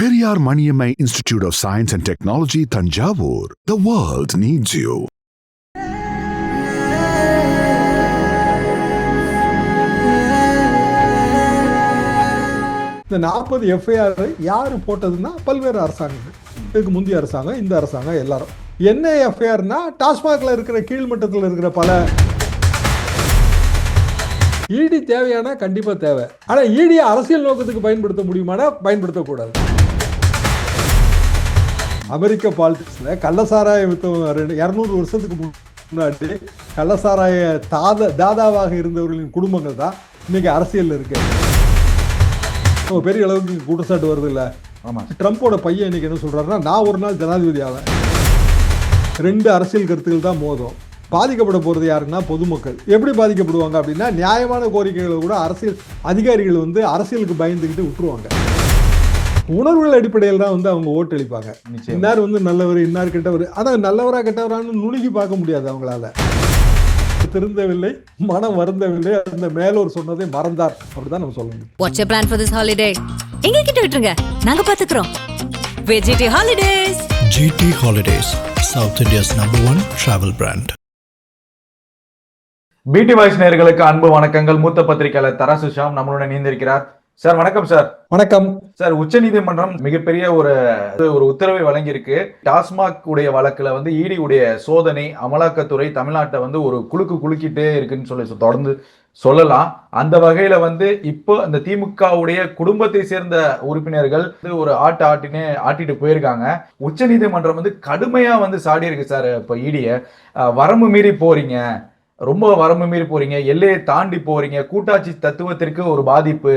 Periyar Maniammai Institute of Science and Technology, Tanjavur. The world needs you. இந்த நாற்பது FIR யார் போட்டதுன்னா பல்வேறு அரசாங்கங்கள் இதுக்கு முந்தைய அரசாங்கம் இந்த அரசாங்கம் எல்லாரும் என்ன எஃப்ஐஆர்னா டாஸ்மாகில் இருக்கிற கீழ்மட்டத்தில் இருக்கிற பல இடி தேவையான கண்டிப்பாக தேவை ஆனால் இடியை அரசியல் நோக்கத்துக்கு பயன்படுத்த முடியுமானா பயன்படுத்தக்கூடாது அமெரிக்க பாலிடிக்ஸில் கள்ளசாராய வித்தவங்க இரநூறு வருஷத்துக்கு முன்னாடி கள்ளசாராய தாத தாதாவாக இருந்தவர்களின் குடும்பங்கள் தான் இன்னைக்கு அரசியலில் இருக்கு. பெரிய அளவுக்கு குற்றச்சாட்டு வருது இல்ல? ஆமா. ட்ரம்ப்போட பையன் இன்னைக்கு என்ன சொல்றாருன்னா நான் ஒரு நாள் ஜனாதிபதி ஆவேன். ரெண்டு அரசியல் கருத்துக்கள் தான் மோதும். பாதிக்கப்பட போறது யாருன்னா பொதுமக்கள். எப்படி பாதிக்கப்படுவாங்க அப்படின்னா நியாயமான கோரிக்கைகளை கூட அரசியல் அதிகாரிகள் வந்து அரசியலுக்கு பயந்துக்கிட்டு விட்டுருவாங்க உணர்வுகள் அடிப்படையில் தான் வந்து அவங்க ஓட்டு அளிப்பாங்க. நிச்சயம். இன்னார் வந்து நல்லவர் இன்னார் கெட்டவர். ஆனால் நல்லவரா கெட்டவரான்னு நுணுகி பார்க்க முடியாது அவங்களால. திருந்தவில்லை மனம் வருந்தவில்லை. அந்த மேலோர் சொன்னதை மறந்தார். அப்படிதான் நம்ம சொல்ல முடியும் what's plan for this holiday எங்க கிட்ட விட்டுருங்க. நாங்க பாத்துக்கிறோம். VGT holidays GT Holidays, South India's number one travel brand. PT voice நேயர்களுக்கு அன்பு வணக்கங்கள். மூத்த பத்திரிகையாளர் தராசு ஷாம் நம்மளுடன் இணைந்திருக்கிறார். சார் வணக்கம் சார். வணக்கம். சார் உச்சநீதிமன்றம் மிகப்பெரிய ஒரு ஒரு உத்தரவை வழங்கியிருக்கு. டாஸ்மாக் உடைய வழக்குல வந்து இடி உடைய சோதனை அமலாக்கத்துறை தமிழ்நாட்டை வந்து ஒரு குலுக்கு குலுக்கிட்டே இருக்குன்னு சொல்லி தொடர்ந்து சொல்லலாம். அந்த வகையில வந்து இப்போ அந்த திமுகவுடைய குடும்பத்தை சேர்ந்த உறுப்பினர்கள் ஒரு ஆட்டு ஆட்டினே ஆட்டிட்டு போயிருக்காங்க. உச்சநீதிமன்றம் வந்து கடுமையா வந்து சாடி இருக்கு சார் இப்போ இடிய. வரம்பு மீறி போறீங்க. ரொம்ப வரம்பு மீறி போறீங்க எல்லையை தாண்டி போறீங்க கூட்டாட்சி தத்துவத்திற்கு ஒரு பாதிப்பு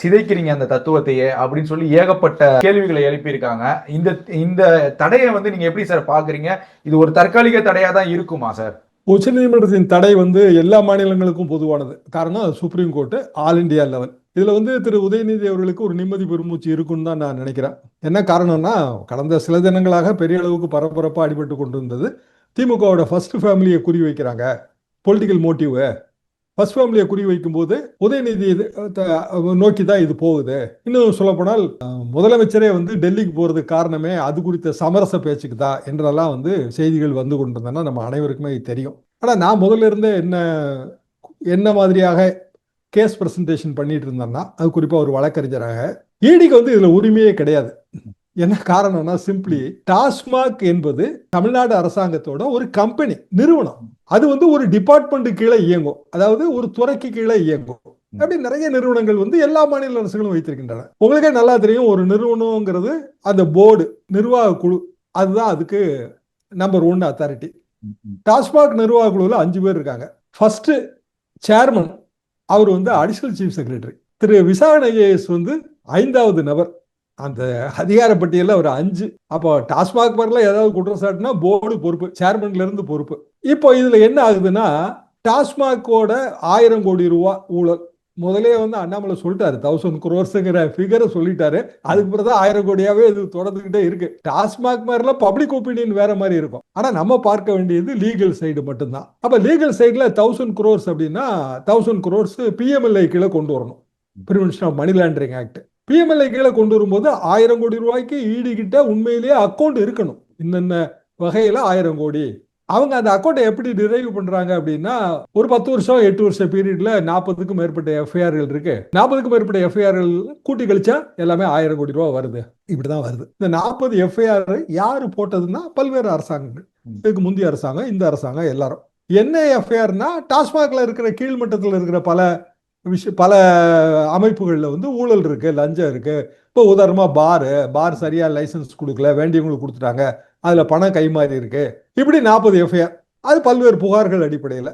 சிதைக்கிறீங்க அந்த தத்துவத்தையே அப்படின்னு சொல்லி ஏகப்பட்ட கேள்விகளை எழுப்பியிருக்காங்க. இந்த இந்த தடையை வந்து நீங்க எப்படி சார் பாக்குறீங்க இது ஒரு தற்காலிக தடையா தான் இருக்குமா சார்? உச்சநீதிமன்றத்தின் தடை வந்து எல்லா மாநிலங்களுக்கும் பொதுவானது. காரணம் அது supreme court all India level இதுல வந்து திரு. உதயநிதி அவர்களுக்கு ஒரு நிம்மதி பெருமூச்சு இருக்குன்னு தான் நான் நினைக்கிறேன். என்ன காரணம்னா கடந்த சில தினங்களாக பெரிய அளவுக்கு பரபரப்பாக அடிபட்டு கொண்டு இருந்தது திமுகவோட ஃபர்ஸ்ட் ஃபேமிலியை குறி வைக்கிறாங்க பொலிட்டிக்கல் மோட்டிவ் ஃபர்ஸ்ட் ஃபேமிலியை குறி வைக்கும்போது உதயநிதி இது, த- நோக்கி தான் இது போகுது. இன்னும் சொல்லப்போனால் முதலமைச்சரே வந்து டெல்லிக்கு போகிறதுக்கு காரணமே அது குறித்த சமரச பேச்சுக்கு தான் என்றெல்லாம் வந்து செய்திகள் வந்து கொண்டிருந்தனா. நம்ம அனைவருக்குமே தெரியும். ஆனால் நான் முதல்ல இருந்தே என்ன என்ன மாதிரியாக கேஸ் ப்ரெசன்டேஷன் பண்ணிட்டு இருந்தேன்னா அது குறிப்பாக ஒரு வழக்கறிஞராக ஈடிக்கு வந்து இதில் உரிமையே கிடையாது. என்ன காரணம்னா சிம்பிளி டாஸ்மாக் என்பது தமிழ்நாடு அரசாங்கத்தோட ஒரு கம்பெனி நிறுவனம். அது வந்து ஒரு டிபார்ட்மெண்ட் கீழே இயங்கும். அதாவது ஒரு துறைக்கு கீழே இயங்கும். அப்படி நிறைய நிறுவனங்கள் வந்து எல்லா மாநில அரசுகளும் வைத்திருக்கின்றன. உங்களுக்கே நல்லா தெரியும் ஒரு நிறுவனங்கிறது அந்த போர்டு நிர்வாக குழு அதுதான் அதுக்கு நம்பர் ஒன் அத்தாரிட்டி டாஸ்மாக் நிர்வாக குழுவில் அஞ்சு பேர் இருக்காங்க. ஃபர்ஸ்ட் சேர்மன் அவர் வந்து அடிஷனல் சீஃப் செக்ரட்டரி திரு விசாரணை ஐஏஎஸ் வந்து ஐந்தாவது நபர். அந்த அதிகார பட்டியலில் ஒரு அஞ்சு. அப்போ டாஸ்மாக் பேர்ல ஏதாவது குற்றச்சாட்டுனா போர்டு பொறுப்பு சேர்மன்ல இருந்து பொறுப்பு. இப்போ இதுல என்ன ஆகுதுன்னா டாஸ்மாகோட ஆயிரம் கோடி ரூபா ஊழல். முதலே வந்து அண்ணாமலை சொல்லிட்டாரு தௌசண்ட் குரோர்ஸுங்கிற ஃபிகரை சொல்லிட்டாரு. அதுக்கு பிறகு தான் ஆயிரம் கோடியாவே இது தொடர்ந்துகிட்டே இருக்கு. டாஸ்மாக் மாதிரிலாம் பப்ளிக் ஒப்பீனியன் வேற மாதிரி இருக்கும். ஆனா நம்ம பார்க்க வேண்டியது லீகல் சைடு மட்டும்தான். அப்ப லீகல் சைடுல தௌசண்ட் குரோர்ஸ் அப்படின்னா தௌசண்ட் குரோர்ஸ் பிஎம்எல்ஐ கீழே கொண்டு வரணும். Prevention of money laundering act PMLA கீழே கொண்டு வரும்போது ஆயிரம் கோடி ரூபாய்க்கு ஈடு கிட்ட உண்மையிலேயே அக்கௌண்ட் இருக்கணும். இன்னென்ன வகையில ஆயிரம் கோடி? அவங்க அந்த அக்கௌண்ட்டை எப்படி டிரைவ் பண்றாங்க அப்படின்னா ஒரு பத்து வருஷம் எட்டு வருஷம் பீரியட்ல நாற்பதுக்கும் மேற்பட்ட எஃப்ஐஆர்கள் இருக்கு. நாற்பதுக்கும் மேற்பட்ட எஃப்ஐஆர்கள் கூட்டி கழிச்சா எல்லாமே ஆயிரம் கோடி ரூபா வருது. இப்படிதான் வருது. இந்த நாற்பது எஃப்ஐஆர் யாரு போட்டதுன்னா பல்வேறு அரசாங்கங்கள். இதுக்கு முந்தைய அரசாங்கம் இந்த அரசாங்கம் எல்லாரும். என்ன எஃப்ஐஆர்னா டாஸ்மாக்ல இருக்கிற கீழ்மட்டத்தில் இருக்கிற பல விஷய பல அமைப்புகளில் வந்து ஊழல் இருக்குது லஞ்சம் இருக்குது இப்போ உதாரணமாக பாரு பார் சரியாக லைசன்ஸ் கொடுக்கல வேண்டியவங்களுக்கு கொடுத்துட்டாங்க அதில் பணம் கைமாறி இருக்கு. இப்படி நாற்பது எஃப்ஐஆர் அது பல்வேறு புகார்கள் அடிப்படையில்.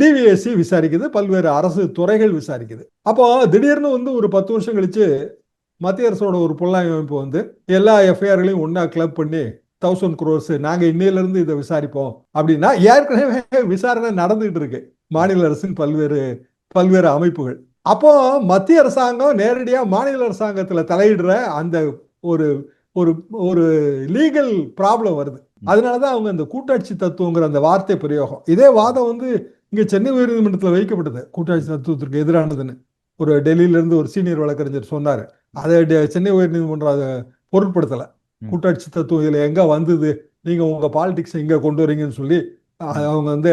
டிவிஎஸ்சி விசாரிக்குது பல்வேறு அரசு துறைகள் விசாரிக்குது. அப்போ திடீர்னு வந்து ஒரு பத்து வருஷம் கழிச்சு மத்திய அரசோட ஒரு புலனாய்வு அமைப்பு வந்து எல்லா எஃப்ஐஆர்களையும் ஒன்றா கிளப் பண்ணி தௌசண்ட் குரோர்ஸ் நாங்கள் இன்னையிலேருந்து இதை விசாரிப்போம். அப்படின்னா ஏற்கனவே விசாரணை நடந்துகிட்டு இருக்கு. மாநில அரசின் பல்வேறு பல்வேறு அமைப்புகள். அப்போ மத்திய அரசாங்கம் நேரடியா மாநில அரசாங்கத்துல தலையிடுற அந்த ஒரு ஒரு ஒரு லீகல் ப்ராப்ளம் வருது. அதனாலதான் அவங்க அந்த கூட்டாட்சி தத்துவங்கிற அந்த வார்த்தை பிரயோகம். இதே வாதம் வந்து இங்க சென்னை உயர்நீதிமன்றத்தில் வைக்கப்பட்டது. கூட்டாட்சி தத்துவத்திற்கு எதிரானதுன்னு. ஒரு டெல்லியில இருந்து ஒரு சீனியர் வழக்கறிஞர் சொன்னாரு. அதை சென்னை உயர்நீதிமன்றம் அதை பொருட்படுத்தல. கூட்டாட்சி தத்துவம் இதுல எங்க வந்தது? நீங்க உங்க பாலிடிக்ஸ் எங்க கொண்டு வரீங்கன்னு சொல்லி அவங்க வந்து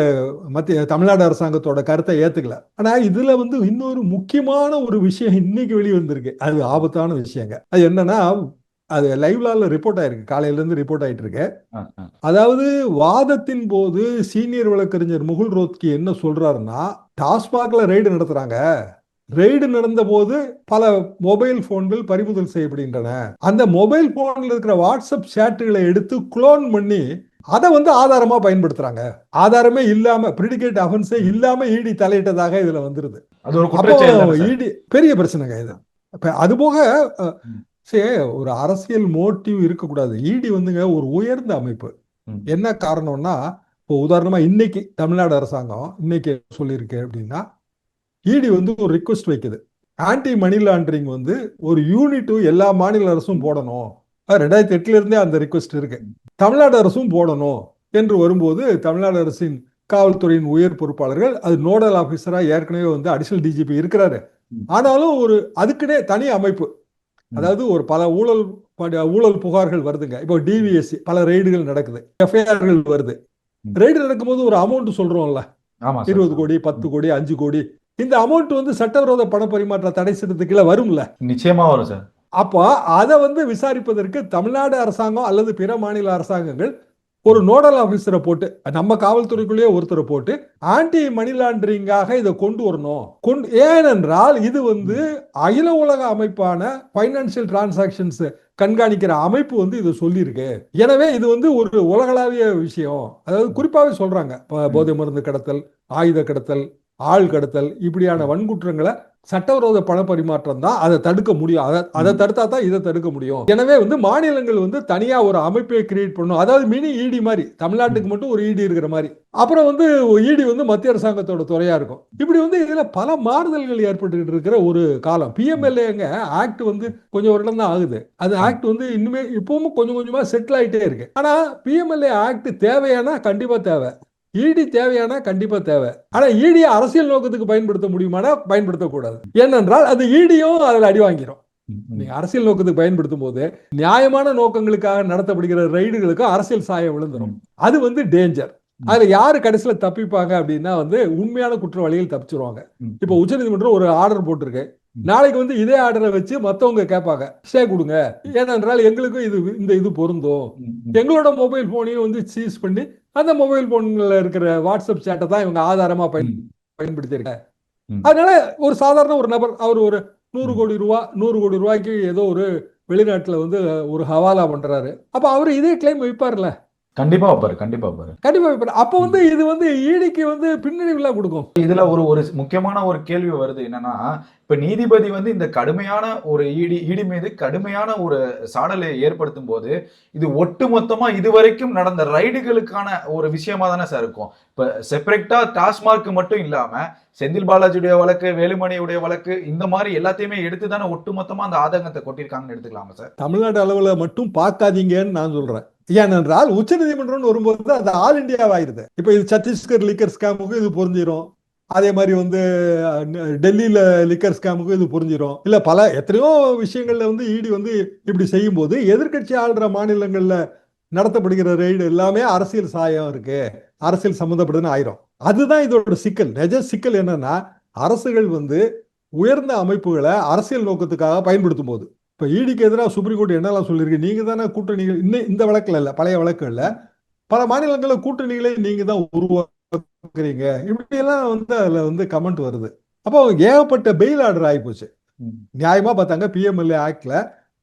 மத்திய தமிழ்நாடு அரசாங்கத்தோட கருத்தை ஏத்துக்கல. ஆனா இதுல வந்து இன்னொரு முக்கியமான ஒரு விஷயம் இன்னைக்கு வெளியே வந்திருக்கு அது ஆபத்தான விஷயங்க. அது என்னன்னா அது லைவ்லால ரிப்போர்ட் ஆயிருக்கு. காலையில இருந்து ரிப்போர்ட் ஆயிட்டு இருக்கு. அதாவது வாதத்தின் போது சீனியர் வழக்கறிஞர் முகுல் ரோத்கி என்ன சொல்றாருன்னா டாஸ்மாக்ல ரெய்டு நடத்துறாங்க. ரெய்டு நடந்த போது பல மொபைல் போன்கள் பறிமுதல் செய்யப்படுகின்றன. அந்த மொபைல் போன்ல இருக்கிற வாட்ஸ்அப் சேட்டுகளை எடுத்து குளோன் பண்ணி அதை வந்து ஆதாரமா பயன்படுத்துறாங்க. ஆதாரமே இல்லாம பிரிடிகேட் அஃபென்ஸே இல்லாம ஈடி தலையிட்டதாக இதுல வந்துருது. சார்? ஈடி பெரிய பிரச்சனைங்க இது. அது போக. சரி ஒரு அரசியல் மோட்டிவ் இருக்கக்கூடாது. ஈடி வந்துங்க ஒரு உயர்ந்த அமைப்பு. என்ன காரணம்னா இப்போ உதாரணமா இன்னைக்கு தமிழ்நாடு அரசாங்கம் இன்னைக்கு சொல்லியிருக்கு அப்படின்னா இடி வந்து ஒரு ரிக்வெஸ்ட் வைக்குது. ஆன்டி மணி லாண்டரிங் வந்து ஒரு யூனிட் எல்லா மாநில அரசும் போடணும். ரெண்டாயிரத்தி எட்டுல இருந்தே அந்த ரிக்வெஸ்ட் இருக்கு. தமிழ்நாடு அரசும் போடணும் என்று வரும்போது தமிழ்நாடு அரசின் காவல்துறையின் உயர் பொறுப்பாளர்கள் அது நோடல் ஆபீசரா ஏற்கனவே வந்து அடிஷனல் டிஜிபி இருக்கிறாரு. ஆனாலும் ஒரு அதுக்குன்னே தனி அமைப்பு. அதாவது ஒரு பல ஊழல் ஊழல் புகார்கள் வருதுங்க. இப்போ டிவிஎஸ்சி பல ரெய்டுகள் நடக்குது. எஃப்ஐஆர்கள் வருது. ரெய்டு நடக்கும்போது ஒரு அமௌண்ட் சொல்றோம்ல. இருபது கோடி பத்து கோடி அஞ்சு கோடி. இந்த அமௌண்ட் வந்து சட்டவிரோத பண பரிமாற்ற தடை சட்டத்துக்கு கீழே வரும்ல. நிச்சயமா வரும் சார். அப்போ அதை வந்து விசாரிப்பதற்கு தமிழ்நாடு அரசாங்கம் அல்லது பிற மாநில அரசாங்கங்கள் ஒரு நோடல் ஆஃபீஸரை போட்டு நம்ம காவல்துறைக்குள்ளேயே ஒருத்தரை போட்டு ஆன்டி மணி லாண்டரிங்காக இதை கொண்டு வரணும். கொண்டு ஏனென்றால் இது வந்து அகில உலக அமைப்பான பைனான்சியல் டிரான்சாக்ஷன்ஸ் கண்காணிக்கிற அமைப்பு வந்து இதை சொல்லியிருக்கு. எனவே இது வந்து ஒரு உலகளாவிய விஷயம். அதாவது குறிப்பாகவே சொல்றாங்க. போதை மருந்து கடத்தல் ஆயுத கடத்தல் ஆள் கடத்தல் இப்படியான வன்குற்றங்களை சட்டவிரோத பண பரிமாற்றம் தான் அதை தடுக்க முடியும். அதை அதை தடுத்தா தான் இதை தடுக்க முடியும். எனவே வந்து மாநிலங்கள் வந்து தனியா ஒரு அமைப்பை கிரியேட் பண்ணணும். அதாவது மினி இடி மாதிரி. தமிழ்நாட்டுக்கு மட்டும் ஒரு இடி இருக்கிற மாதிரி. அப்புறம் வந்து இடி வந்து மத்திய அரசாங்கத்தோட துறையா இருக்கும். இப்படி வந்து இதுல பல மாறுதல்கள் ஏற்பட்டுக்கிட்டு இருக்கிற ஒரு காலம். பிஎம்எல்ஏங்க ஆக்ட் வந்து கொஞ்சம் வருடம் தான் ஆகுது. அது ஆக்ட் வந்து இன்னுமே இப்பவும் கொஞ்சம் கொஞ்சமா செட்டில் ஆயிட்டே இருக்கு. ஆனா பிஎம்எல்ஏ ஆக்ட் தேவையானா கண்டிப்பா தேவை. இடி தேவையானா கண்டிப்பா தேவை. ஆனா இடியை அரசியல் நோக்கத்துக்கு பயன்படுத்த முடியுமானா பயன்படுத்தக்கூடாது. ஏனென்றால் அது இடியும் அதுல அடி வாங்கிரும். ம், ம். நீங்க அரசியல் நோக்கத்துக்கு பயன்படுத்தும் போது நியாயமான நோக்கங்களுக்காக நடத்தப்படுகிற ரைடுகளுக்கு அரசியல் சாயம் விழுந்துரும். அது வந்து டேஞ்சர். அதுல யாரு கடைசியில தப்பிப்பாங்க அப்படின்னா வந்து உண்மையான குற்றவாளிகள் தப்பிச்சிருவாங்க. இப்ப உச்சநீதிமன்றம் ஒரு ஆர்டர் போட்டிருக்கு. நாளைக்கு வந்து இதே ஆர்டரை வச்சு மத்தவங்க கேட்பாங்க ஸ்டே கொடுங்க ஏனென்றால் எங்களுக்கும் இது இந்த இது பொருந்தும். எங்களோட மொபைல் போனையும் வந்து சீஸ் பண்ணி அந்த மொபைல் போன்ல இருக்கிற வாட்ஸ்அப் சேட்டை தான் இவங்க ஆதாரமா பயன். பயன்படுத்தியிருக்காங்க. அதனால ஒரு சாதாரண ஒரு நபர் அவர் ஒரு நூறு. கோடி ரூபா நூறு கோடி ரூபாய்க்கு ஏதோ ஒரு வெளிநாட்டுல வந்து ஒரு ஹவாலா பண்றாரு அப்ப அவர் இதே கிளைம் வைப்பார்ல கண்டிப்பா வைப்பாரு கண்டிப்பா வைப்பாரு. கண்டிப்பா வைப்பாரு. அப்ப வந்து இது வந்து ஈடிக்கு வந்து பின்னடைவுல கொடுக்கும். இதுல ஒரு ஒரு முக்கியமான ஒரு கேள்வி வருது என்னன்னா இப்ப நீதிபதி வந்து இந்த கடுமையான ஒரு ஈடி ஈடி மீது கடுமையான ஒரு சாடலை ஏற்படுத்தும் போது இது ஒட்டுமொத்தமா இதுவரைக்கும் நடந்த ரைடுகளுக்கான ஒரு விஷயமா தானே சார் இருக்கும். இப்ப செப்பரேட்டா டாஸ்மார்க் மட்டும் இல்லாம செந்தில் பாலாஜியுடைய வழக்கு வேலுமணியுடைய வழக்கு இந்த மாதிரி எல்லாத்தையுமே எடுத்து தானே ஒட்டுமொத்தமா அந்த ஆதங்கத்தை கொட்டியிருக்காங்கன்னு எடுத்துக்கலாமா சார்? தமிழ்நாடு அளவுல மட்டும் பார்க்காதீங்கன்னு நான் சொல்றேன். ஏனென்றால் உச்சநீதிமன்றம் வரும்போது அது ஆல் இந்தியாவாயிருது இப்ப இது சத்தீஸ்கர் லிக்கர் ஸ்கேமுக்கு இது பொருந்திரும் அதே மாதிரி வந்து டெல்லியில லிக்கர் ஸ்கேமுக்கு இது புரிஞ்சிடும் இல்ல பல எத்தனையோ விஷயங்கள்ல வந்து இடி வந்து இப்படி செய்யும்போது எதிர்க்கட்சி ஆள்ற மாநிலங்கள்ல நடத்தப்படுகிற ரெய்டு எல்லாமே அரசியல் சாயம் இருக்கு. அரசியல் சம்மந்தப்படுதுன்னு ஆயிரும். அதுதான் இதோட சிக்கல். நிஜ சிக்கல் என்னன்னா அரசுகள் வந்து உயர்ந்த அமைப்புகளை அரசியல் நோக்கத்துக்காக பயன்படுத்தும் போது இப்ப ஈடிக்கு எதிராக சுப்ரீம் கோர்ட் என்னெல்லாம் சொல்லியிருக்கு? நீங்க தானே கூட்டணிகள் இன்னும் இந்த வழக்குல இல்ல பழைய வழக்குகள்ல பல மாநிலங்களில் கூட்டணிகளை நீங்க தான் உருவாக்குறீங்க. இப்படி எல்லாம் வந்து அதுல வந்து கமெண்ட் வருது. அப்போ ஏகப்பட்ட பெயில் ஆர்டர் ஆயிப்போச்சு. ம். நியாயமா பார்த்தாங்க பிஎம்எல்ஏ ஆக்ட்ல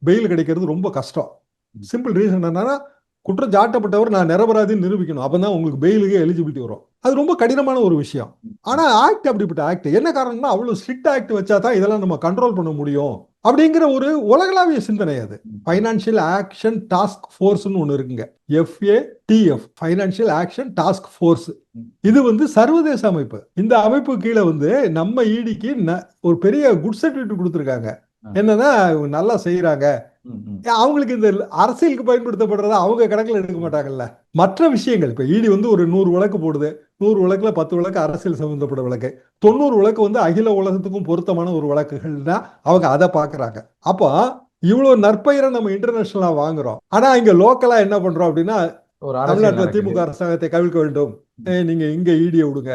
பெயில் கிடைக்கிறது ரொம்ப கஷ்டம். சிம்பிள் ரீசன் என்னன்னா குற்றம் சாட்டப்பட்டவர் நான் நிரபராதின்னு நிரூபிக்கணும். அப்பதான் உங்களுக்கு பெயிலுக்கு எலிஜிபிலிட்டி வரும். அது ரொம்ப கடினமான ஒரு விஷயம். ஆனா ஆக்ட் அப்படிப்பட்ட ஆக்ட் என்ன காரணம்னா அவ்வளவு ஸ்ட்ரிக்ட் ஆக்ட் வச்சா தான் இதெல்லாம் நம்ம கண்ட்ரோல் பண்ண முடியும் அப்படிங்கிற ஒரு உலகளாவிய சிந்தனை அது. ஃபைனான்சியல் ஆக்ஷன் டாஸ்க் ஃபோர்ஸ்னு ஒன்று இருக்குங்க. FA DF financial action task force இது வந்து சர்வதேச அமைப்பு. இந்த அமைப்பு கீழே வந்து நம்ம ஈடிக்கு ஒரு பெரிய குட் சர்டிஃபிகேட் கொடுத்துருக்காங்க. என்னன்னா நல்லா செய்யறாங்க. அவங்களுக்கு இந்த அரசியலுக்கு பயன்படுத்தப்படுறத அவங்க கணக்குல எடுக்க மாட்டாங்கல்ல. மற்ற விஷயங்கள் இப்ப இடி வந்து ஒரு நூறு வழக்கு போடுது. நூறு வழக்குல பத்து வழக்கு அரசியல் சம்பந்தப்பட்ட வழக்கு. தொண்ணூறு வழக்கு வந்து அகில உலகத்துக்கும் பொருத்தமான ஒரு வழக்குகள் தான் அவங்க அதை பார்க்கறாங்க அப்போ இவ்வளவு நற்பெயரை நம்ம இன்டர்நேஷனலா வாங்குறோம். ஆனா இங்க லோக்கலா என்ன பண்றோம் அப்படின்னா தமிழ்நாட்டுல. திமுக அரசாங்கத்தை கவிழ்க்க வேண்டும். நீங்க இங்க ஈடிய விடுங்க.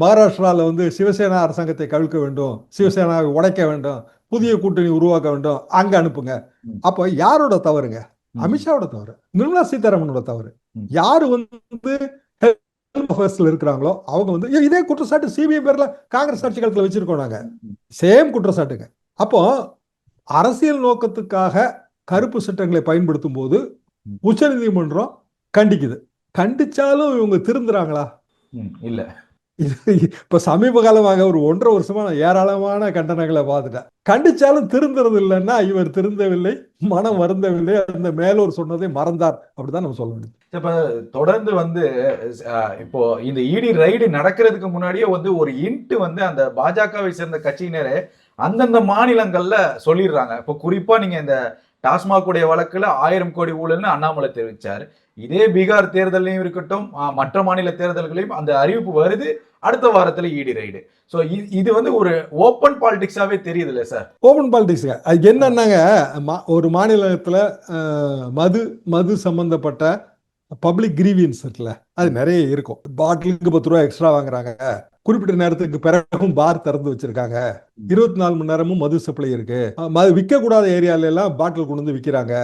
மகாராஷ்டிரால வந்து சிவசேனா அரசாங்கத்தை கவிழ்க்க வேண்டும். சிவசேனாவை உடைக்க வேண்டும். புதிய கூட்டணி உருவாக்க வேண்டும் அங்க அனுப்புங்க. அப்ப யாரோட தவறுங்க. அமித்ஷாவோட தவறு நிர்மலா சீதாராமனோட தவறு. யாரு வந்து இருக்கிறாங்களோ அவங்க வந்து இதே குற்றச்சாட்டு சிபிஐ பேர்ல காங்கிரஸ் ஆட்சி காலத்துல வச்சிருக்கோம் நாங்க. சேம் குற்றச்சாட்டுங்க அப்போ அரசியல் நோக்கத்துக்காக கருப்பு சட்டங்களை பயன்படுத்தும் போது ம். உச்சநீதிமன்றம் கண்டிக்குது கண்டிச்சாலும் இவங்க திருந்துறாங்களா இல்ல இப்ப சமீப காலமாக ஒரு ஒன்றரை வருஷமா நான் ஏராளமான கண்டனங்களை பார்த்துட்டேன். கண்டிச்சாலும் திருந்துறது இல்லைன்னா இவர் திருந்தவில்லை மனம் வருந்தவில்லை அந்த மேலோர் சொன்னதை மறந்தார் அப்படிதான் நம்ம சொல்ல முடியும் இப்ப தொடர்ந்து வந்து இப்போ இந்த இடி ரைடு நடக்கிறதுக்கு முன்னாடியே வந்து ஒரு இன்ட் வந்து அந்த பாஜகவை சேர்ந்த கட்சியினரே அந்தந்த மாநிலங்கள்ல சொல்லிடுறாங்க. இப்போ குறிப்பா நீங்க இந்த டாஸ்மாக் உடைய வழக்கில் ஆயிரம் கோடி ஊழல்னு அண்ணாமலை தெரிவிச்சார். இதே பீகார் தேர்தலையும் இருக்கட்டும் மற்ற மாநில தேர்தல்களையும் அந்த அறிவிப்பு வருது. அடுத்த வாரத்தில் இடி ரைடு ஸோ இது வந்து ஒரு ஓப்பன் பாலிடிக்ஸாகவே தெரியுது இல்லை சார் ஓப்பன் பாலிடிக்ஸுங்க அது என்னன்னாங்க மா- ஒரு மாநிலத்தில் மது மது சம்பந்தப்பட்ட பப்ளிக் கிரீவியன்ஸ் இருக்குல்ல அது நிறைய இருக்கும். பாட்டிலுக்கு பத்து ரூபா எக்ஸ்ட்ரா வாங்குறாங்க. குறிப்பிட்ட நேரத்துக்கு பிறகும் பார் திறந்து வச்சிருக்காங்க. இருபத்தி நாலு மணி நேரமும் மது சப்ளை இருக்கு. விற்க கூடாத ஏரியால எல்லாம் பாட்டில் கொண்டு வந்து விற்கிறாங்க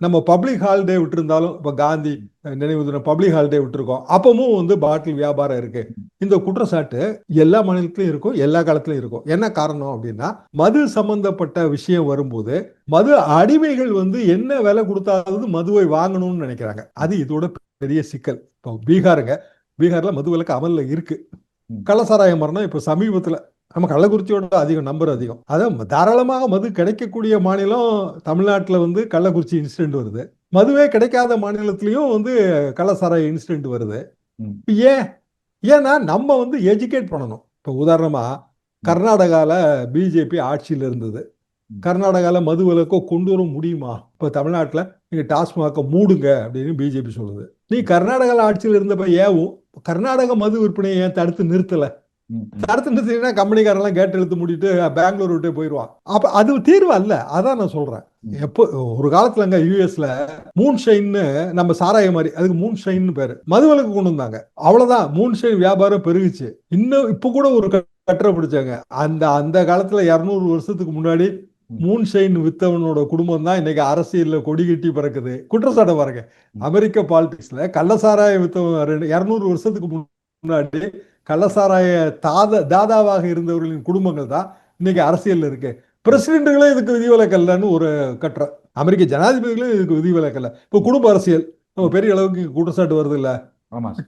நம்ம பப்ளிக் ஹாலிடே விட்டுருந்தாலும் இப்ப காந்தி நினைவு தினம் பப்ளிக் ஹாலிடே விட்டுருக்கோம். அப்பவும் வந்து பாட்டில் வியாபாரம் இருக்கு. இந்த குற்றச்சாட்டு எல்லா மாநிலத்திலும் இருக்கும் எல்லா காலத்திலும் இருக்கும். என்ன காரணம் அப்படின்னா மது சம்பந்தப்பட்ட விஷயம் வரும்போது மது அடிமைகள் வந்து என்ன விலை கொடுத்தாவது மதுவை வாங்கணும்னு நினைக்கிறாங்க. அது இதோட பெரிய சிக்கல். இப்போ பீகாருங்க பீகார்ல மது விலக்கு அமல்ல இருக்கு. கள்ளசாராய மரணம் இப்ப சமீபத்துல நம்ம கள்ளக்குறிச்சியோட அதிகம் நம்பர் அதிகம். அதான் தாராளமாக மது கிடைக்கக்கூடிய மாநிலம் தமிழ்நாட்டுல வந்து கள்ளக்குறிச்சி இன்சிடென்ட் வருது. மதுவே கிடைக்காத மாநிலத்திலயும் வந்து கள்ளசாராய இன்சிடென்ட் வருது. இப்ப ஏன்? ஏன்னா நம்ம வந்து எஜுகேட் பண்ணணும். இப்போ உதாரணமா கர்நாடகால பிஜேபி ஆட்சியில் இருந்தது. ம். கர்நாடகால மது விலக்கோ கொண்டு வர முடியுமா? இப்போ தமிழ்நாட்டுல நீங்க டாஸ்மாக மூடுங்க அப்படின்னு பிஜேபி சொல்லுது. நீ கர்நாடகால ஆட்சியில் இருந்தப்ப ஏவும் கர்நாடக மது விற்பனையை ஏன் தடுத்து நிறுத்தல? ம், ம். தடுத்து நிறுத்தினா கம்பெனிக்காரெல்லாம் கேட்டு இழுத்து மூடிட்டு பெங்களூர் விட்டு போயிடுவான் அப்ப அது தீர்வு அல்ல. அதான் நான் சொல்றேன். எப்போ ஒரு காலத்துலங்க யூஎஸ்ல மூன் ஷைன்னு நம்ம சாராய மாதிரி அதுக்கு மூன் ஷைன்னு பேரு. மதுவிலக்கு கொண்டு வந்தாங்க. அவ்வளவுதான். மூன் ஷைன் வியாபாரம் பெருகுச்சு. இன்னும் இப்ப கூட ஒரு கட்டுரை பிடிச்சாங்க. அந்த அந்த காலத்துல இருநூறு வருஷத்துக்கு முன்னாடி மூன் ஷைன் வித்தவனோட குடும்பம் தான் இன்னைக்கு அரசியல்ல கொடி கட்டி பறக்குது. குற்றச்சாட்டை பாருங்க. அமெரிக்க பாலிடிக்ஸ்ல கள்ளசாராய வித்தவன் இருநூறு வருஷத்துக்கு முன்னாடி கள்ளசாராய தாத தாதாவாக இருந்தவர்களின் குடும்பங்கள் தான் இன்னைக்கு அரசியல்ல இருக்கு. பிரசிடென்ட்டுகளே இதுக்கு விதிவிலக்கல்லன்னு ஒரு கட்டுரை. அமெரிக்க ஜனாதிபதிகளும் இதுக்கு விதிவிலக்கல்ல. இப்போ குடும்ப அரசியல். நம்ம பெரிய அளவுக்கு குற்றச்சாட்டு வருது இல்ல.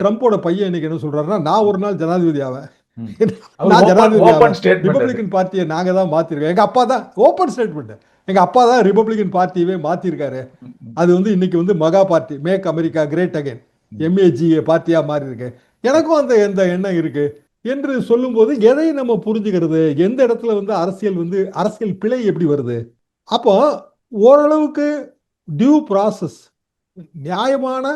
ட்ரம்ப்போட பையன் இன்னைக்கு என்ன சொல்றாருன்னா நான் ஒரு நாள் ஜனாதிபதி ஆவேன். ரிபப்ளிகன் பார்ட்டியை நாங்க தான் மாத்திருக்கோம். எங்க அப்பா தான் ஓப்பன் ஸ்டேட்மெண்ட் எங்க அப்பா தான் ரிபப்ளிகன் பார்ட்டியவே மாத்திருக்காரு. அது வந்து இன்னைக்கு வந்து MAGA party. Make America great again MAGA பார்ட்டியா மாறி இருக்கு எனக்கும் அந்த எந்த எண்ணம் இருக்கு? என்று சொல்லும்போது எதை நம்ம புரிஞ்சுக்கிறது? எந்த இடத்துல வந்து அரசியல் வந்து அரசியல் பிழை எப்படி வருது? அப்போ ஓரளவுக்கு டியூ ப்ராசஸ் நியாயமான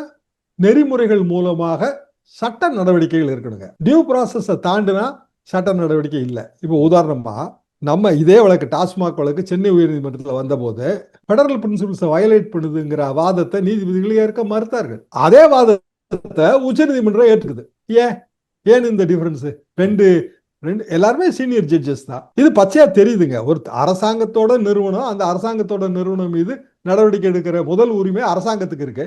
நெறிமுறைகள் மூலமாக சட்ட நடவடிக்கைகள் இருக்கணுங்க. டியூ ப்ராசஸை தாண்டினா சட்ட நடவடிக்கை இல்லை. இப்போ உதாரணமாக நம்ம இதே வழக்கு டாஸ்மாக் வழக்கு சென்னை உயர்நீதிமன்றத்தில் வந்தபோது ஃபெடரல் பிரின்சிபிள்ஸை வயலேட் பண்ணுதுங்கிற வாதத்தை நீதிபதிகள் ஏற்க மறுத்தார்கள். அதே வாதத்தை உச்சநீதிமன்றம் ஏற்றுக்குது. ஏன்? ஏன் இந்த டிஃபரன்ஸ் ரெண்டு ரெண்டு எல்லாருமே சீனியர் ஜட்ஜஸ் தான். இது பச்சையா தெரியுதுங்க. ஒரு அரசாங்கத்தோட நிறுவனம் அந்த அரசாங்கத்தோட நிறுவனம் மீது நடவடிக்கை எடுக்கிற முதல் உரிமை அரசாங்கத்துக்கு இருக்கு.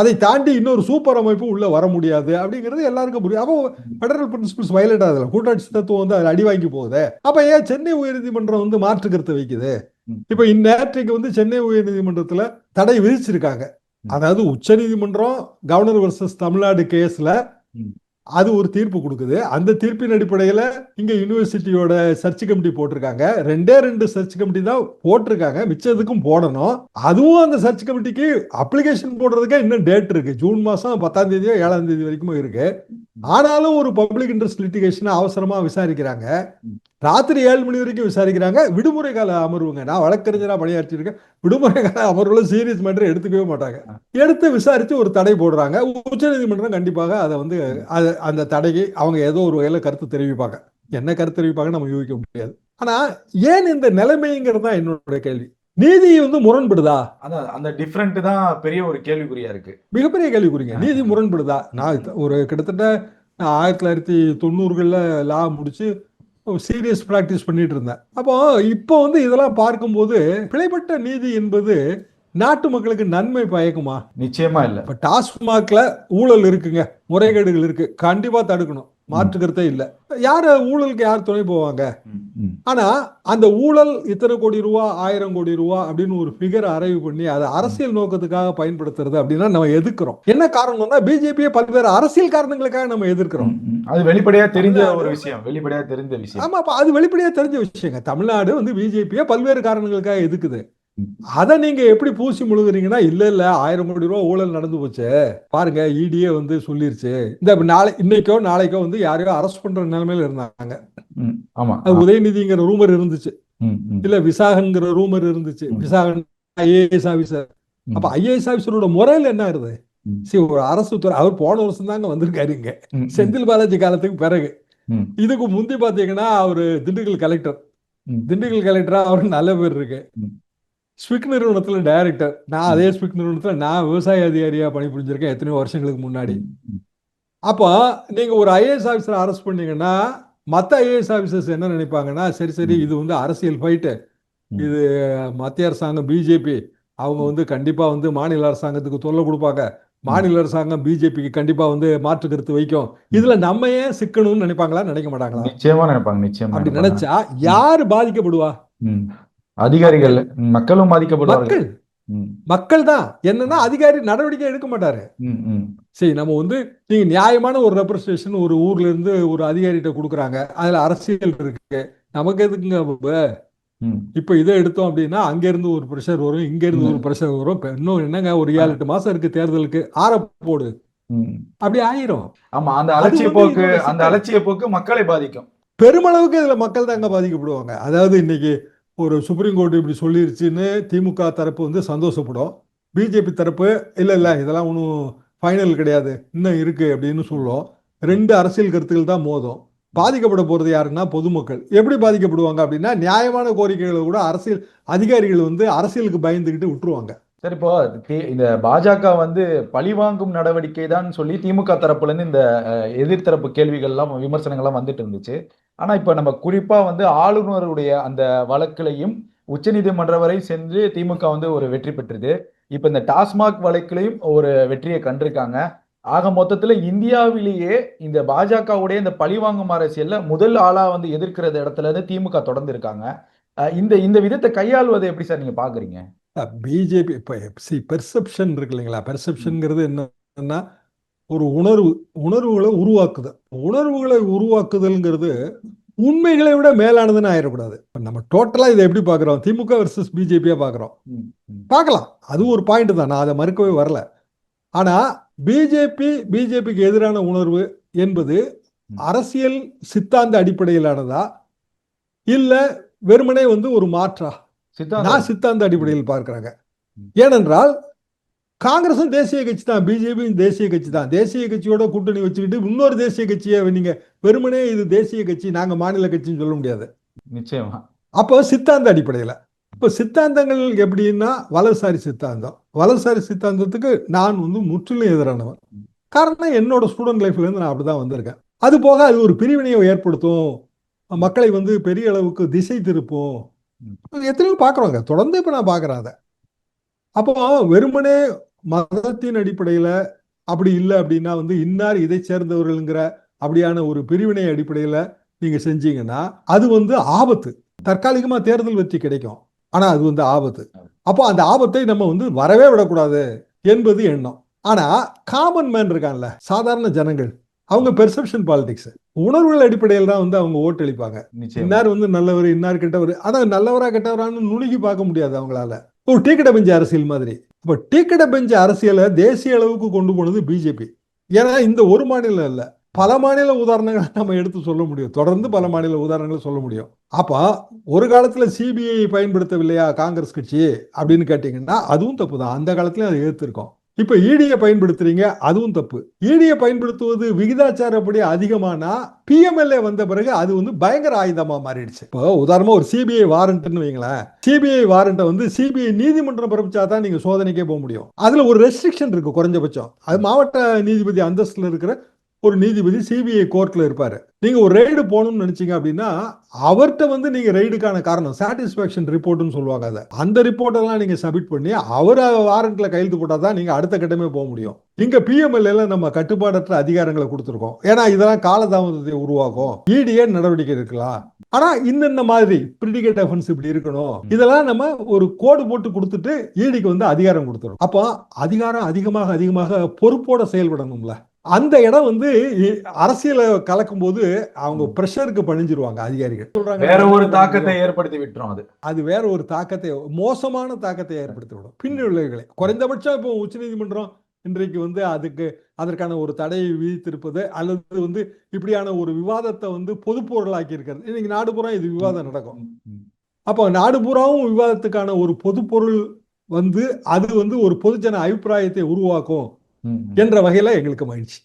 அதை தாண்டி இன்னொரு சூப்பர் அமைப்பு உள்ள வர முடியாது அப்படிங்கிறது எல்லாருக்கும் புரியும். அப்போ ஃபெடரல் பிரின்சிபிள்ஸ் வயலேட் ஆகுதுல கூட்டாட்சி தத்துவம் வந்து அதில் அடி வாங்கி போகுது. அப்ப ஏன் சென்னை உயர்நீதிமன்றம் வந்து மாற்று கருத்தை வைக்குது. இப்ப இந்நேரத்துக்கு வந்து சென்னை உயர்நீதிமன்றத்துல தடை விதிச்சிருக்காங்க. அதாவது உச்சநீதிமன்றம் கவர்னர் வர்சஸ் தமிழ்நாடு கேஸ்ல. அது ஒரு தீர்ப்பு கொடுக்குது. அந்த தீர்ப்பின் அடிப்படையில இங்க யூனிவர்சிட்டியோட சர்ச் கமிட்டி போட்டிருக்காங்க. ரெண்டே ரெண்டு சர்ச் கமிட்டி தான் போட்டிருக்காங்க. மிச்சத்துக்கும் போடணும். அதுவும் அந்த சர்ச் கமிட்டிக்கு அப்ளிகேஷன் போடுறதுக்கே இன்னும் டேட் இருக்கு. ஜூன் மாசம் பத்தாம் தேதியோ ஏழாம் தேதி வரைக்கும் இருக்கு. ஆனாலும் ஒரு பப்ளிக் இன்ட்ரெஸ்ட் லிட்டிகேஷன் அவசரமா விசாரிக்கிறாங்க. ராத்திரி ஏழு மணி வரைக்கும் விசாரிக்கிறாங்க. விடுமுறை கால அமர்வுங்க. நான் வழக்கறிஞராக பணியாற்றிருக்கேன் விடுமுறை கால அமர்வுல சீரியஸ் மேட்டர் எடுத்துக்கவே மாட்டாங்க. எடுத்து விசாரித்து ஒரு தடை போடுறாங்க. உச்சநீதிமன்றம் கண்டிப்பாக அதை வந்து அது அந்த தடையை அவங்க ஏதோ ஒரு வகையில் கருத்து தெரிவிப்பாங்க. என்ன கருத்து தெரிவிப்பாங்க நம்ம யூகிக்க முடியாது. ஆனா ஏன் இந்த நிலைமைங்கிறது தான் என்னோட கேள்வி. நீதி வந்து முரண்படுதா? அந்த டிஃப்ரெண்ட் தான் பெரிய ஒரு கேள்விக்குறியா இருக்கு. மிகப்பெரிய கேள்விக்குறிங்க. நீதி முரண்படுதா? நான் ஒரு கிட்டத்தட்ட ஆயிரத்தி தொள்ளாயிரத்தி தொண்ணூறுகளில் லா முடிச்சு சீரியஸ் ப்ராக்டிஸ் பண்ணிட்டு இருந்தேன் அப்போ இப்போ வந்து இதெல்லாம் பார்க்கும்போது பிழைப்பட்ட நீதி என்பது நாட்டு மக்களுக்கு நன்மை பயக்குமா? நிச்சயமா இல்ல. இப்போ டாஸ்மாக்ல ஊழல் இருக்குங்க. முறைகேடுகள் இருக்கு. கண்டிப்பா தடுக்கணும். மாற்று கருத்தே இல்லை. யார் ஊழலுக்கு யார் துணை போவாங்க. ஆனா அந்த ஊழல் இத்தனை கோடி ரூபா ஆயிரம் கோடி ரூபா அப்படின்னு ஒரு ஃபிகர் அரைவு பண்ணி அதை அரசியல் நோக்கத்துக்காக பயன்படுத்துறது அப்படின்னா நம்ம எதிர்க்கிறோம். என்ன காரணம்னா பிஜேபியை பல்வேறு அரசியல் காரணங்களுக்காக நம்ம எதிர்க்கிறோம். அது வெளிப்படையா தெரிஞ்ச ஒரு விஷயம். வெளிப்படையா தெரிஞ்ச விஷயம். ஆமா அது வெளிப்படையா தெரிஞ்ச விஷயங்க. தமிழ்நாடு வந்து பிஜேபியை பல்வேறு காரணங்களுக்காக எதுக்குது. அதை நீங்க எப்படி பூசி முழுகுறீங்கன்னா இல்ல இல்ல ஆயிரம் கோடி ரூபா ஊழல் நடந்து போச்சு பாருங்க இடியே வந்து சொல்லிருச்சு இந்த நாளை இன்னைக்கோ நாளைக்கோ வந்து யாரையோ அரெஸ்ட் பண்ற நிலைமையில இருந்தாங்க ஆமா உதயநிதிங்கிற ரூமர் இருந்துச்சு. இல்ல விசாகன்கிற ரூமர் இருந்துச்சு. Vishagan IAS officer. அப்ப ஐஏஎஸ் ஆபீசரோட முறையில் என்ன ஆகுது. சரி ஒரு அரசு துறை அவர் போன வருஷம் தாங்க வந்திருக்காரு இங்க ம், ம். செந்தில் பாலாஜி காலத்துக்கு பிறகு. இதுக்கு முந்தி பாத்தீங்கன்னா அவரு திண்டுக்கல் கலெக்டர். திண்டுக்கல் கலெக்டரா அவருக்கு நல்ல பேர் இருக்கு. ஸ்விக் நிறுவனத்துல டைரக்டர் நான் அதே ஸ்விக் நிறுவனத்துல நான் விவசாய அதிகாரியா பணிபுரிஞ்சிருக்கேன் எத்தனையோ வருஷங்களுக்கு முன்னாடி. அப்போ நீங்க ஒரு ஐஏஎஸ் ஆஃபீஸரை அரெஸ்ட் பண்ணீங்கன்னா மற்ற ஐஏஎஸ் ஆஃபீஸர்ஸ் என்ன நினைப்பாங்கன்னா சரி சரி. இது வந்து அரசியல் ஃபைட்டு. இது மத்திய அரசாங்கம் பிஜேபி அவங்க வந்து கண்டிப்பா வந்து மாநில அரசாங்கத்துக்கு தொல்லை கொடுப்பாங்க மாநில அரசாங்கம் பிஜேபிக்கு கண்டிப்பா வந்து மாற்று கருத்து வைக்கும் இதுல நம்ம ஏன் சிக்கணும்னு நினைப்பாங்களா நினைக்க மாட்டாங்களா நிச்சயமா நினைப்பாங்க நிச்சயமா அப்படி. நினைச்சா யாரு பாதிக்கப்படுவா. அதிகாரிகள் மக்களும் பாதிக்கப்படுவார்கள். மக்கள். தான். என்னன்னா அதிகாரி நடவடிக்கை எடுக்க மாட்டாரு. சரி நம்ம வந்து நீங்க நியாயமான ஒரு ரெப்ரஸன்டேஷன் ஒரு ஊர்ல இருந்து ஒரு அதிகாரிகிட்ட கொடுக்குறாங்க. அதுல அரசியல் இருக்கு. நமக்கு எதுக்குங்க இப்ப? இதை எடுத்தோம் அப்படின்னா அங்க இருந்து ஒரு ப்ரெஷர் வரும் இங்க இருந்து ஒரு ப்ரெஷர் வரும். இன்னும் என்னங்க ஒரு ஏழு எட்டு மாசம் இருக்கு தேர்தலுக்கு. ஆற போடு. அப்படி ஆயிரும். ஆமா அந்த அலட்சிய போக்கு அந்த. அலட்சிய போக்கு மக்களை பாதிக்கும். பெருமளவுக்கு இதுல மக்கள் தாங்க பாதிக்கப்படுவாங்க. அதாவது இன்னைக்கு ஒரு சுப்ரீம் கோர்ட் இப்படி சொல்லிருச்சுன்னு திமுக தரப்பு வந்து சந்தோஷப்படும். பிஜேபி தரப்பு இல்லை இல்லை இதெல்லாம் ஒன்றும் ஃபைனல் கிடையாது. இன்னும் இருக்குது அப்படின்னு சொல்லும். ரெண்டு அரசியல் கருத்துக்கள் தான் மோதும். பாதிக்கப்பட போகிறது யாருன்னா பொதுமக்கள். எப்படி பாதிக்கப்படுவாங்க அப்படின்னா நியாயமான கோரிக்கைகளை கூட அரசியல் அதிகாரிகள் வந்து அரசியலுக்கு பயந்துக்கிட்டு விட்டுருவாங்க. சரி இப்போ இந்த பாஜக வந்து பழிவாங்கும் நடவடிக்கை தான் சொல்லி திமுக தரப்புலேருந்து இந்த எதிர்த்தரப்பு கேள்விகள்லாம் விமர்சனங்கள்லாம் வந்துட்டு இருந்துச்சு. ஆனால் இப்போ நம்ம குறிப்பாக வந்து ஆளுநருடைய அந்த வழக்கிலையும் உச்சநீதிமன்றம் வரை சென்று திமுக வந்து ஒரு வெற்றி பெற்றது. இப்போ இந்த டாஸ்மாக் வழக்கிலையும் ஒரு வெற்றியை கண்டிருக்காங்க. ஆக மொத்தத்தில் இந்தியாவிலேயே இந்த பாஜகவுடைய இந்த பழிவாங்கும் அரசியலில் முதல் ஆளாக வந்து எதிர்க்கிறத இடத்துல இருந்து திமுக தொடர்ந்து இருக்காங்க இந்த இந்த விதத்தை கையாள்வதை எப்படி சார் நீங்கள் பார்க்குறீங்க பிஜேபி இப்போ சி பெர்செப்ஷன் இருக்கு இல்லைங்களா? பெர்செப்ஷனுங்கிறது என்னன்னா ஒரு உணர்வு உணர்வுகளை உருவாக்குதல். உணர்வுகளை உருவாக்குதல்ங்கிறது உண்மைகளை விட மேலானதுன்னு ஆயிடக்கூடாது. நம்ம டோட்டலா இதை எப்படி பார்க்குறோம்? திமுக வர்சஸ் பிஜேபியா பார்க்குறோம். பார்க்கலாம். அது ஒரு பாயிண்ட் தான். நான் அதை மறுக்கவே வரல. ஆனா பிஜேபி பிஜேபிக்கு எதிரான உணர்வு என்பது அரசியல் சித்தாந்த அடிப்படையிலானதா? இல்ல வெறுமனே வந்து ஒரு மாற்றா? நான் சித்தாந்த அடிப்படையில் பார்க்கிறாங்க. ஏனென்றால் காங்கிரசும் தேசிய கட்சி தான் பிஜேபியும் தேசிய கட்சி தான். தேசிய கட்சியோட கூட்டணி வச்சுக்கிட்டு இன்னொரு தேசிய கட்சியை நீங்க வெறுமனே இது தேசிய கட்சி நாங்க மாநில கட்சின்னு சொல்ல முடியாது. நிச்சயமா. அப்போ சித்தாந்த அடிப்படையில். இப்போ சித்தாந்தங்கள் எப்படின்னா வலதுசாரி சித்தாந்தம். வலதுசாரி சித்தாந்தத்துக்கு நான் வந்து முற்றிலும் எதிரானவன். காரணம் என்னோட ஸ்டூடெண்ட் லைஃப்ல இருந்து நான் அப்படிதான் வந்திருக்கேன். அது போக அது ஒரு பிரிவினையை ஏற்படுத்தும். மக்களை வந்து பெரிய அளவுக்கு திசை திருப்பும். எத்தனையோ பார்க்குறோங்க. தொடர்ந்து இப்போ நான் பார்க்குறேன் அதை. அப்போ வெறுமனே மதத்தின் அடிப்படையில் அப்படி இல்லை அப்படின்னா வந்து இன்னார் இதை சேர்ந்தவர்கள்ங்கிற அப்படியான ஒரு பிரிவினை அடிப்படையில் நீங்கள் செஞ்சீங்கன்னா அது வந்து ஆபத்து. தற்காலிகமாக தேர்தல் வெற்றி கிடைக்கும். ஆனால் அது வந்து ஆபத்து. அப்போ அந்த ஆபத்தை நம்ம வந்து வரவே விடக்கூடாது என்பது எண்ணம். ஆனால் காமன் மேன் இருக்கான்ல சாதாரண ஜனங்கள் அவங்க பெர்செப்ஷன் பாலிடிக்ஸ் உணர்வுகள் அடிப்படையில் தான் வந்து அவங்க ஓட்டளிப்பாங்க இன்னார் வந்து நல்லவர் இன்னார் கெட்டவர். ஆனா நல்லவரா கெட்டவரான்னு நுணுகி பார்க்க முடியாது அவங்களால. ஒரு டீக்கடை பெஞ்ச அரசியல் மாதிரி. இப்போ டீக்கடை பெஞ்ச அரசியலை தேசிய அளவுக்கு கொண்டு போனது பிஜேபி ஏன்னா இந்த ஒரு மாநிலம் இல்லை. பல மாநில உதாரணங்களை நம்ம எடுத்து சொல்ல முடியும். தொடர்ந்து பல மாநில உதாரணங்களை சொல்ல முடியும். அப்போ ஒரு காலத்தில் சிபிஐ பயன்படுத்தவில்லையா காங்கிரஸ் கட்சி அப்படின்னு கேட்டிங்கன்னா அதுவும் தப்பு தான் அந்த காலத்துலேயும் அதை எதிர்த்திருக்கோம் இப்போ ஈடியை பயன்படுத்துறீங்க அதுவும் தப்பு. ஈடியை பயன்படுத்துவது விகிதாச்சாரப்படி அதிகமானா பிஎம்எல்ஏ வந்த பிறகு அது வந்து பயங்கர ஆயுதமா மாறிடுச்சு. இப்போ உதாரணமா ஒரு சிபிஐ வாரண்ட்னு வைங்களேன். சிபிஐ வாரண்ட்டை வந்து சிபிஐ நீதிமன்றம் பிறப்பிச்சா தான் நீங்க சோதனைக்கே போக முடியும். அதுல ஒரு ரெஸ்ட்ரிக்ஷன் இருக்கு குறைஞ்சபட்சம். அது மாவட்ட நீதிபதி அந்தஸ்துல இருக்கிற ஒரு நீதிபதி சிபிஐ கோர்ட்ல இருப்பாரு. நீங்க ஒரு ரெய்டு போகணும்னு நினைச்சீங்க அப்படின்னா அவர்கிட்ட வந்து நீங்க ரெய்டுக்கான காரணம் சாட்டிஸ்பாக்சன் ரிப்போர்ட்னு சொல்லுவாங்க அதை. அந்த ரிப்போர்ட் எல்லாம் நீங்க சப்மிட் பண்ணி அவர் வாரண்ட்ல கையெழுத்து போட்டா தான் நீங்க அடுத்த கட்டமே போக முடியும். இங்க பிஎம்எல்ஏல நம்ம கட்டுப்பாடற்ற அதிகாரங்களை கொடுத்துருக்கோம். ஏன்னா இதெல்லாம் காலதாமதத்தை உருவாக்கும். இடிஏ நடவடிக்கை இருக்கலாம் ஆனா இந்த மாதிரி? பிரிடிகேட் அஃபென்ஸ் இப்படி இருக்கணும். இதெல்லாம் நம்ம ஒரு கோடு போட்டு கொடுத்துட்டு ஈடிக்கு வந்து அதிகாரம் கொடுத்துரும் அப்போ அதிகாரம் அதிகமாக அதிகமாக பொறுப்போட செயல்படணும்ல. அந்த இடம் வந்து அரசியல கலக்கும் போது அவங்க பிரஷருக்கு பணிஞ்சிருவாங்க அதிகாரிகள். சொல்றாங்க. வேற ஒரு தாக்கத்தை ஏற்படுத்தி விட்டுரும் அது. அது வேற ஒரு தாக்கத்தை மோசமான தாக்கத்தை ஏற்படுத்தி விடும் பின் விளைவுகளை குறைந்தபட்சம் இப்போ உச்சநீதிமன்றம் இன்றைக்கு வந்து அதுக்கு அதற்கான ஒரு தடையை விதித்திருப்பது அல்லது வந்து இப்படியான ஒரு விவாதத்தை வந்து பொதுப்பொருளாக்கி இருக்கிறது இன்னைக்கு நாடு பூரா இது விவாதம் நடக்கும். அப்போ நாடு பூராவும் விவாதத்துக்கான ஒரு பொதுப்பொருள் வந்து அது வந்து ஒரு பொதுஜன அபிப்பிராயத்தை உருவாக்கும். என்ற வகையில எங்களுக்கு மகிழ்ச்சி.